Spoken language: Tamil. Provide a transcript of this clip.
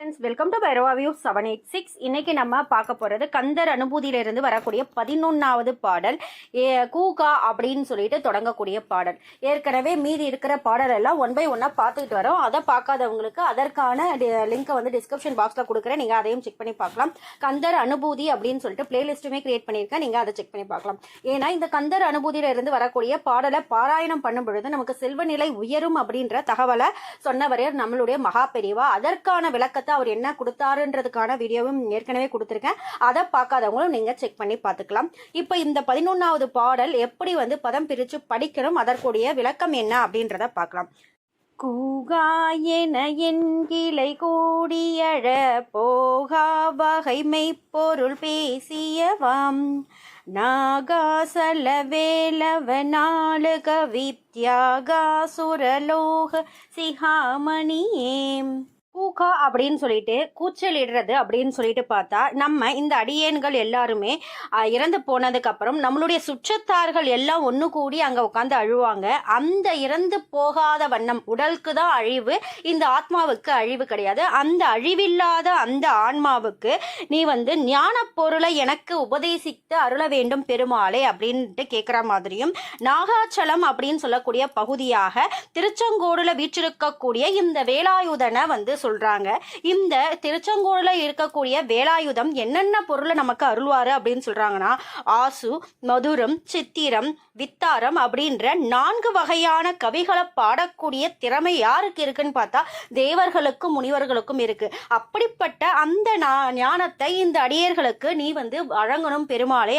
Friends welcome to Bhairava view seven eight six இன்னைக்கு நம்ம பார்க்க போகிறது கந்தர் அனுபூதியிலிருந்து வரக்கூடிய பதினொன்றாவது பாடல் ஏ கூகா அப்படின்னு சொல்லிட்டு தொடங்கக்கூடிய பாடல். ஏற்கனவே மீதி இருக்கிற பாடல் எல்லாம் ஒன் பை ஒன்னாக பார்த்துக்கிட்டு வரோம். அதை பார்க்காதவங்களுக்கு அதற்கான லிங்க் வந்து டிஸ்கிரிப்ஷன் பாக்ஸில் கொடுக்குறேன். நீங்கள் அதையும் செக் பண்ணி பார்க்கலாம். கந்தர் அனுபூதி அப்படின்னு சொல்லிட்டு பிளேலிஸ்ட்டுமே கிரியேட் பண்ணியிருக்கேன். நீங்கள் அதை செக் பண்ணி பார்க்கலாம். ஏன்னா இந்த கந்தர் அனுபூதியிலிருந்து வரக்கூடிய பாடலை பாராயணம் பண்ணும் பொழுது நமக்கு செல்வநிலை உயரும் அப்படின்ற தகவலை சொன்னவரையர் நம்மளுடைய மகா பெரியவா. அதற்கான விளக்கத்தை அவர் என்ன கொடுத்தாருன்றதுக்கான வீடியோவும் ஏற்கனவே கொடுத்துருக்கேன். அதை பார்க்காதவங்களும் நீங்கள் செக் பண்ணி பார்த்துக்கலாம். இப்போ இந்த பதினொன்றாவது பாடல் எப்படி வந்து பதம் பிரித்து படிக்கணும் அதற்குரிய விளக்கம் என்ன அப்படின்றத பார்க்கலாம். கூகாயென என் கிளை கூடியழ போகா வகை மெய்ப்பொருள் பேசியவாம். நாகாசல வேலவ நாளுக வித்யாகா சுரலோக சிகாமணியேம் பூக்கா அப்படின்னு சொல்லிட்டு கூச்சலிடுறது அப்படின்னு சொல்லிட்டு பார்த்தா நம்ம இந்த அடியேன்கள் எல்லாருமே இறந்து போனதுக்கு அப்புறம் நம்மளுடைய சுற்றத்தார்கள் எல்லாம் ஒன்று கூடி அங்கே உட்காந்து அழுவாங்க. அந்த இறந்து போகாத வண்ணம் உடலுக்கு தான் அழிவு இந்த ஆத்மாவுக்கு அழிவு கிடையாது. அந்த அழிவில்லாத அந்த ஆன்மாவுக்கு நீ வந்து ஞான பொருளை எனக்கு உபதேசித்து அருள வேண்டும் பெருமாளே அப்படின்ட்டு கேட்குற மாதிரியும் நாகாச்சலம் அப்படின்னு சொல்லக்கூடிய பகுதியாக திருச்செங்கோடுல வீற்றிருக்கக்கூடிய இந்த வேலாயுதனை வந்து சொல்றாங்க. இந்த திருச்செங்கோடுல இருக்கக்கூடிய வேலாயுதம் என்னென்ன பொருளை நமக்கு அருள்வாரு அப்படின்னு சொல்றாங்கன்னா ஆசு மதுரம் சித்திரம் வித்தாரம் அப்படின்ற நான்கு வகையான கவிகளை பாடக்கூடிய திறமை யாருக்கு இருக்குன்னு பார்த்தா தேவர்களுக்கும் முனிவர்களுக்கும் இருக்கு. அப்படிப்பட்ட அந்த நா- ஞானத்தை இந்த அடியர்களுக்கு நீ வந்து வழங்கணும் பெருமாளே